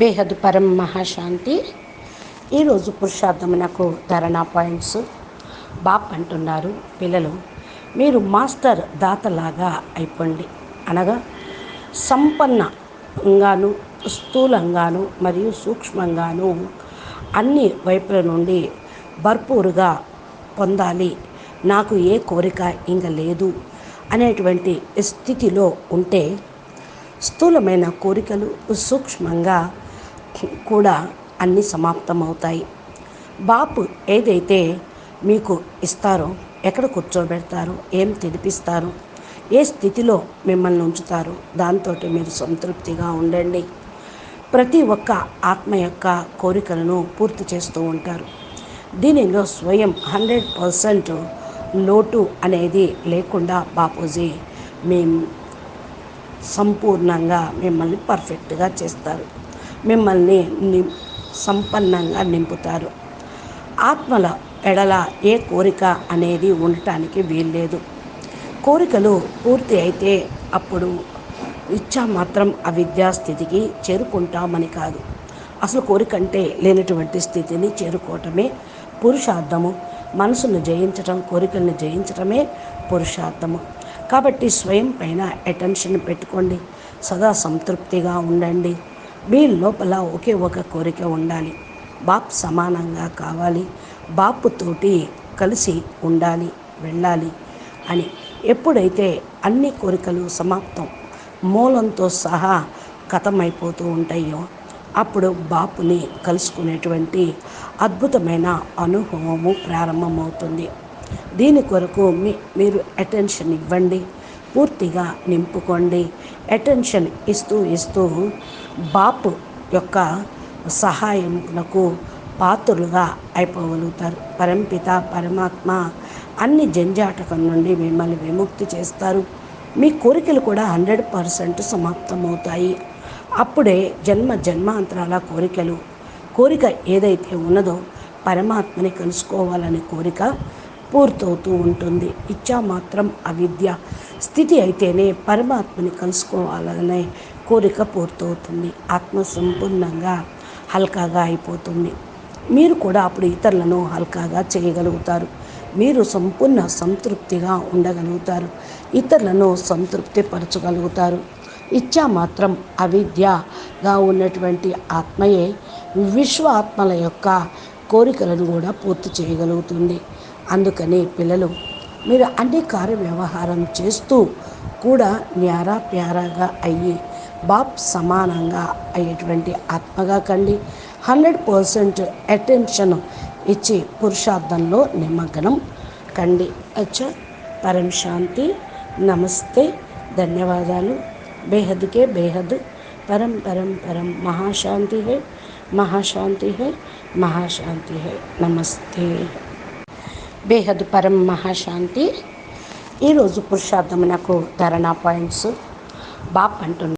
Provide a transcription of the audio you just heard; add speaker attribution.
Speaker 1: బేహద్ పరం మహాశాంతి. ఈరోజు పురుషార్థమునకు ధరణా పాయింట్స్. బాప్ అంటున్నారు పిల్లలు మీరు మాస్టర్ దాతలాగా అయిపోండి. అనగా సంపన్నంగాను స్థూలంగాను మరియు సూక్ష్మంగాను అన్ని వైపుల నుండి భర్పూరుగా పొందాలి. నాకు ఏ కోరిక ఇంక లేదు అనేటువంటి స్థితిలో ఉంటే స్థూలమైన కోరికలు సూక్ష్మంగా కూడా అన్నీ సమాప్తమవుతాయి. బాపు ఏదైతే మీకు ఇస్తారో ఎక్కడ కూర్చోబెడతారో ఏం తెలిపిస్తారు ఏ స్థితిలో మిమ్మల్ని ఉంచుతారో దాంతో మీరు సంతృప్తిగా ఉండండి. ప్రతి ఒక్క ఆత్మ యొక్క కోరికలను పూర్తి చేస్తూ ఉంటారు. దీనిలో స్వయం హండ్రెడ్ పర్సెంట్ లోటు అనేది లేకుండా బాపూజీ మేము సంపూర్ణంగా మిమ్మల్ని పర్ఫెక్ట్గా చేస్తారు. మిమ్మల్ని సంపన్నంగా నింపుతారు. ఆత్మల ఎడల ఏ కోరిక అనేది ఉండటానికి వీల్లేదు. కోరికలు పూర్తి అయితే అప్పుడు ఇచ్చా మాత్రం అవిద్యా స్థితికి చేరుకుంటామని కాదు. అసలు కోరిక అంటే లేనటువంటి స్థితిని చేరుకోవటమే పురుషార్థము. మనసును జయించటం కోరికలను జయించటమే పురుషార్థము. కాబట్టి స్వయం పైన అటెన్షన్ పెట్టుకోండి. సదా సంతృప్తిగా ఉండండి. మీ లోపల ఒకే ఒక కోరిక ఉండాలి. బాప్ సమానంగా కావాలి. బాపుతోటి కలిసి ఉండాలి వెళ్ళాలి అని. ఎప్పుడైతే అన్ని కోరికలు సమాప్తం మూలంతో సహా కథమైపోతూ ఉంటాయో అప్పుడు బాపుని కలుసుకునేటువంటి అద్భుతమైన అనుభవము ప్రారంభమవుతుంది. దీని కొరకు మీ మీరు అటెన్షన్ ఇవ్వండి. పూర్తిగా నింపుకోండి. అటెన్షన్ ఇస్తూ ఇస్తూ బాపు యొక్క సహాయమునకు పాత్రులుగా అయిపోగలుగుతారు. పరంపిత పరమాత్మ అన్ని జంజాటకం నుండి మిమ్మల్ని విముక్తి చేస్తారు. మీ కోరికలు కూడా హండ్రెడ్ పర్సెంట్ సమాప్తమవుతాయి. అప్పుడే జన్మ జన్మాంతరాల కోరికలు కోరిక ఏదైతే ఉన్నదో పరమాత్మని కలుసుకోవాలనే కోరిక పూర్తవుతూ ఉంటుంది. ఇచ్చా మాత్రం అవిద్య. స్థితి అయితేనే పరమాత్మని కలుసుకోవాలనే కోరిక పూర్తవుతుంది. ఆత్మ సంపూర్ణంగా హల్కాగా అయిపోతుంది. మీరు కూడా అప్పుడు ఇతరులను హల్కాగా చేయగలుగుతారు. మీరు సంపూర్ణ సంతృప్తిగా ఉండగలుగుతారు. ఇతరులను సంతృప్తి పరచగలుగుతారు ఇచ్చా మాత్రం అవిద్యగా ఉన్నటువంటి ఆత్మయే విశ్వ ఆత్మల యొక్క కోరికలను కూడా పూర్తి చేయగలుగుతుంది. అందుకని పిల్లలు మీరు అన్ని కార్య వ్యవహారం చేస్తూ కూడా న్యారా ప్యారాగా అయ్యి బాప్ సమానంగా అయ్యేటువంటి ఆత్మగా కండి. హండ్రెడ్ పర్సెంట్ అటెన్షన్ ఇచ్చి పురుషార్థంలో నిమగ్నం కండి. అచ్చా పరం శాంతి నమస్తే ధన్యవాదాలు. బేహద్కే బేహద్. పరం పరం పరం మహాశాంతి హే మహాశాంతి హే మహాశాంతి హే. నమస్తే. బేహద్ పరం మహాశాంతి. ఈరోజు పురుషార్థమునకు ధరణా పాయింట్స్. బాప్ అంటున్నారు